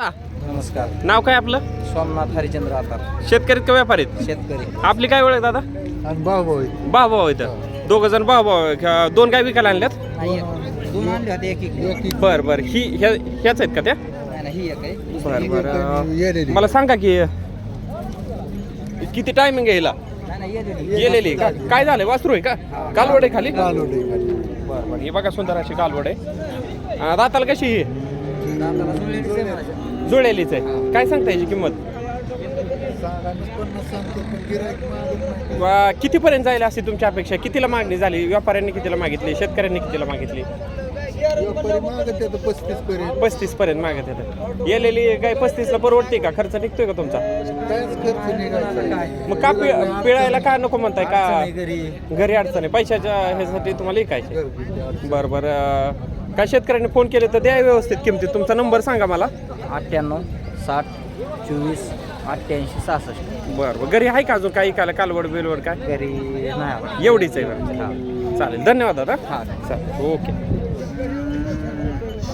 नमस्कार. नाव काय आपलं? सोमनाथ हरिचंद्र आतार शेतकरी का व्यापारीत? शेतकरी. आपली काय ओळख दादा? आणि भाऊ भाऊ भाऊ भाऊ इथं. दोघ जण भाऊ भाऊ ह्या दोन गाय विकायला आणल्यात? दोन आणले होते एक एक बर बर. ही ह्या ह्याच आहेत का त्या? नाही ही एक आहे. बर बर. मला सांगा की किती टायमिंग आहे हिला? नाही नाही येलेली. गेलेली का? काय झालंय? वासरू आहे का? कालवड आहे खाली? बर बर. ही बघा सुंदर अशी कालवड आहे. अं, दाताला कशी ही दाताला जुळलेलीच आहे. म्हणायचं. आहे. काय सांगता याची किंमत? वा, कितीपर्यंत जाईल अशी तुमची अपेक्षा? कितीला मागणी झाली? व्यापाऱ्यांनी कितीला मागितली? शेतकऱ्यांनी कितीला मागितली? पस्तीस पर्यंत पस्तीस पर्यंत मागत येतं गेलेली काय पस्तीस ला परवडते का? खर्च निघतोय का तुमचा? मग का पि- पिळायला का नको म्हणताय? का घरी अडचण आहे? पैशाच्या ह्यासाठी तुम्हाला ऐकायचे बरं बरं. अं, काय शेतकऱ्यांनी फोन केले तर द्या व्यवस्थित किमतीत. तुमचा नंबर सांगा मला. अठ्ठ्याण्णव साठ चोवीस अठ्ठ्याऐंशी सहासष्ट. बरं बरं. घरी आहे का अजून? काही काल कालवड बिलवड काय? घरी नाही. एवढीच आहे बरं चालेल. धन्यवाद दादा. हां. चालेल ओके.